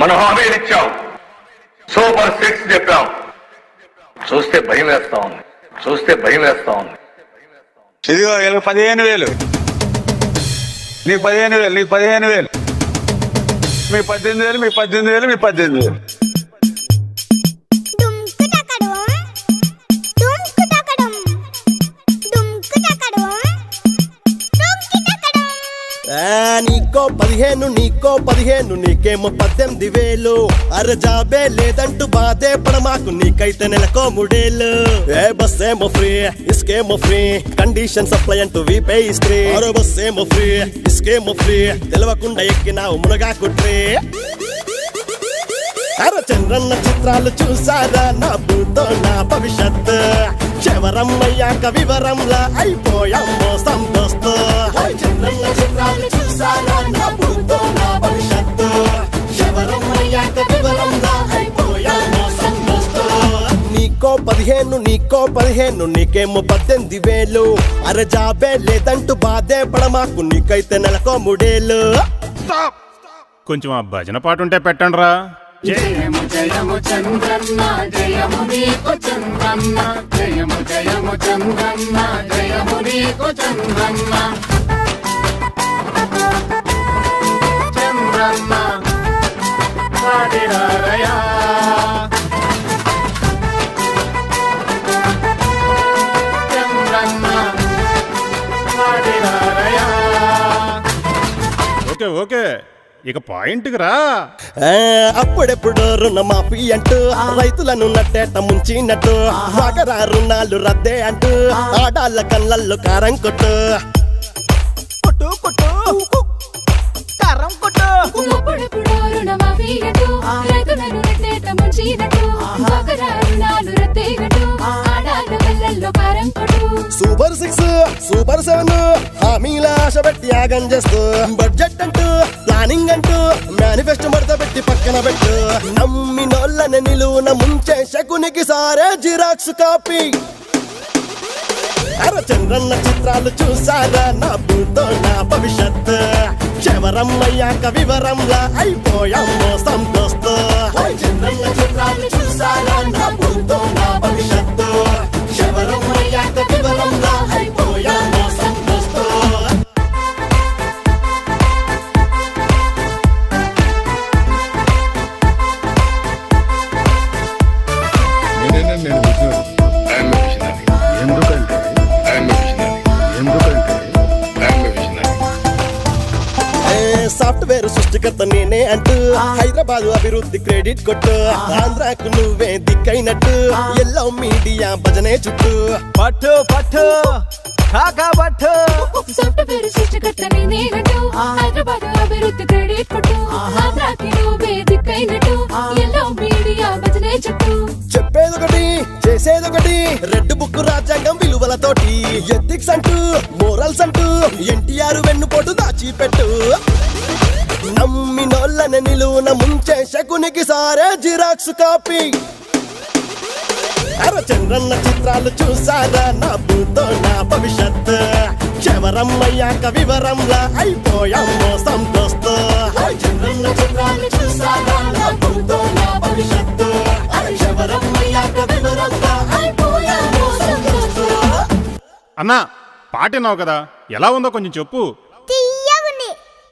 మనం హామీలు ఇచ్చాం. సూపర్ సిక్స్ చెప్పాం. చూస్తే భయం వేస్తా ఉంది. చూస్తే భయం వేస్తా ఉంది. ఇదిగో పదిహేను వేలు. నీ పదిహేను వేలు నీ పదిహేను వేలు. మీ పద్దెనిమిది వేలు మీ పద్దెనిమిది వేలు మీ పద్దెనిమిది వేలు. నీకో పదిహేను నీకేమో పద్దెనిమిది వేలు. అరజాబే లేదంటూ బాధే పడమాకు నీకైతే నెలకో మూడేళ్ళు. ఏ బస్ ఏమో ఫ్రీ ఇస్కేమో ఫ్రీ. కండిషన్ సప్లై అంటూ వీపే ఇస్త్రీ మరో బస్ ఏమో ఫ్రీ ఇస్కేమో ఫ్రీ. తెలవకుండా ఎక్కినావు మునగా కుట్రీ అరే చంద్రన్న చిత్రాలు చూసారా? నా భూతో నా భవిష్యత్ చివరమ్మయ్యాక వివరంలా అయిపోయామో సంతోస్తు చంద్రన్న చిత్రాలు చూసారా? నా పదిహేను నీకో పదిహేను నీకేమో పద్దెనిమిది వేలు. అరే జాబే లేదంటూ బాధే పడమాకు నీకైతే నెలకో మూడేళ్ళు. కొంచెం ఆ భజన పాట ఉంటే పెట్టండి రా జయము జయము చంద్రన్న జయము నీకు చంద్రన్న. జయము జయము చంద్రన్న జయము నీకు చంద్రన్న. Okay okay. ఇక పాయింట్కి రా. అప్పుడెప్పుడు రుణమాఫీ అంటూ రైతులను నట్టేట ముంచినట్టు వాగరా రుణాలు రద్దే అంటూ ఆడాళ్ళ కళ్ళల్లో కారం కొట్టు. కొట్టు కొట్టు. కారం కొట్టు. అప్పుడప్పుడు రుణమాఫీ అంటూ రైతులను నెట్టేట ముంచినట్టు రుణాలు రత్తేనట్టు ఆడాళ్ళ కళ్ళల్లో కారం కొట్టు సూపర్ సిక్స్ సూపర్ సెవెన్ హామీల ఆశ పెట్టి యాగం చేస్తూ. బడ్జెట్ అంటూ ప్లానింగ్ అంటూ మేనిఫెస్టో మడత పెట్టి పక్కన పెట్టు. నమ్మినోళ్ళని నిలువున ముంచే శకునికి సారే జిరాక్స్ కాపీ. అర చంద్రన్న చిత్రాలు చూసారా? నా భూతో నా భవిష్యత్ చివరమ్మయ్యాక వివరంలా అయిపోయామో సంతోస్తు చంద్రన్న చిత్రాలు చూసారా? నా భూతో నా భవిష్యత్ సాఫ్ట్వేర్ సృష్టికర్త నేనే అంటూ హైదరాబాద్ అభివృద్ధి క్రెడిట్ కొట్టు ఆంధ్రాకు నువ్వే దిక్కైనట్టు ఎల్లో మీడియా భజనే చుట్టూ. పట్టు పట్టు సాఫ్ట్వేర్ సృష్టికర్త నేనేనంటూ హైదరాబాద్ అభివృద్ధి క్రెడిట్ కొట్టు ఆంధ్రాకి నువ్వే దిక్కైనట్టు ఎల్లో మీడియా భజనే చుట్టూ. చెప్పేదొకటి చేసేదొకటి రెడ్ బుక్ రాజ్యాంగం విలువలతోటి ఎథిక్స్ అంటూ మోరల్స్ అంటూ ఎన్టీఆర్ వెన్నుపోటు దాచిపెట్టు. నమ్మినోళ్ళని నిలువున ముంచే శకునికి సారే జిరాక్స్ కాపీ. అర చంద్రన్న చిత్రాలు చూసారా? నా భూతో నా భవిష్యత్ చివరమ్మయ్యాక వివరంలా అయిపోయామో సంతోస్తు చంద్రన్న చిత్రాలు చూసారా? నా భూతో నా భవిష్యత్ చివరమ్మయ్యాక వివరంలా అయిపోయామో సంతోస్తు అన్నా పాట విన్నావు కదా? ఎలా ఉందో కొంచెం చెప్పు.